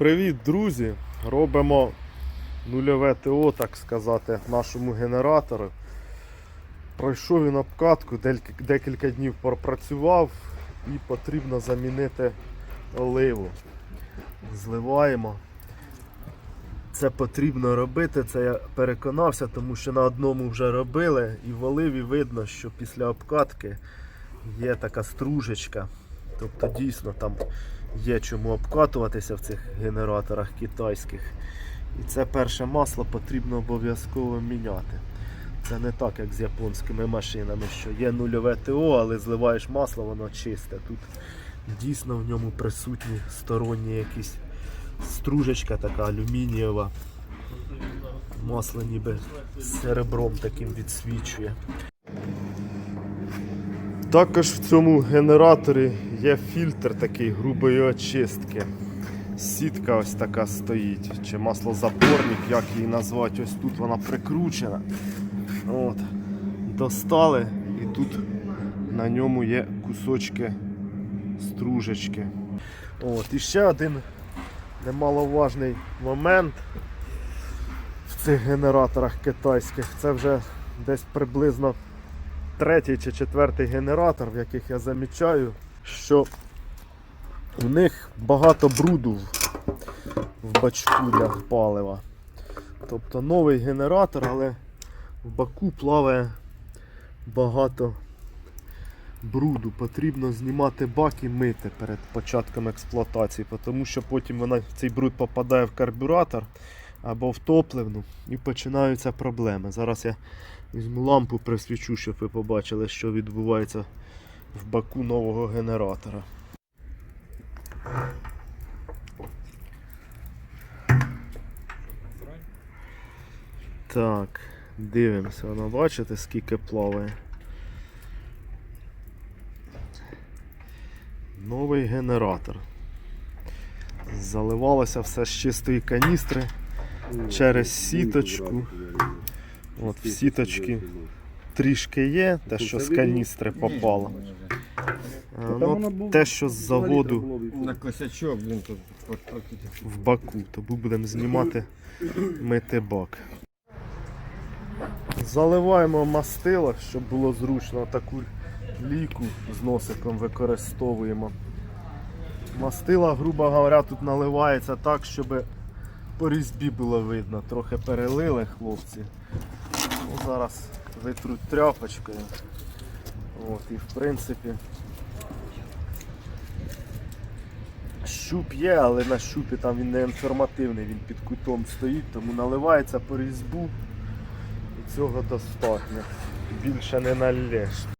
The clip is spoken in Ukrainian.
Привіт, друзі! Робимо нульове ТО, так сказати, нашому генератору. Пройшов він обкатку, декілька днів пропрацював і потрібно замінити оливу. Зливаємо. Це потрібно робити, це я переконався, тому що на одному вже робили і в оливі видно, що після обкатки є така стружечка. Тобто дійсно там є чому обкатуватися в цих генераторах китайських. І це перше масло потрібно обов'язково міняти. Це не так, як з японськими машинами, що є нульове ТО, але зливаєш масло, воно чисте. Тут дійсно в ньому присутні сторонні якісь стружечка така алюмінієва. Масло ніби серебром таким відсвічує. Також в цьому генераторі є фільтр такий грубої очистки. Сітка ось така стоїть, чи маслозаборник, як її назвати, ось тут вона прикручена. От. Достали і тут на ньому є кусочки стружечки. От. І ще один немаловажний момент в цих генераторах китайських. Це вже десь приблизно третій чи четвертий генератор, в яких я замічаю, що в них багато бруду в бачку для палива. Тобто новий генератор, але в баку плаває багато бруду. Потрібно знімати бак і мити перед початком експлуатації, тому що потім вона, цей бруд попадає в карбюратор або в топливну і починаються проблеми. Зараз я візьму лампу присвічу, щоб ви побачили, що відбувається в баку нового генератора. Так, дивимося, воно бачите, скільки плаває. Новий генератор. Заливалося все з чистої каністри через сіточку. От в сіточки трішки є, те, що з каністри попало. Ну, те, що з заводу На косячок, тут от, в баку, тому будемо знімати мити бак. Заливаємо мастило, щоб було зручно. Таку ліку з носиком використовуємо. Мастила, грубо говоря, тут наливається так, щоб по різьбі було видно. Трохи перелили хлопці. Ну, зараз витруть тряпочкою. От, і в принципі Щуп є, але на щупі там він не інформативний, він під кутом стоїть, тому наливається по різьбу і цього достатньо. Більше не налєш.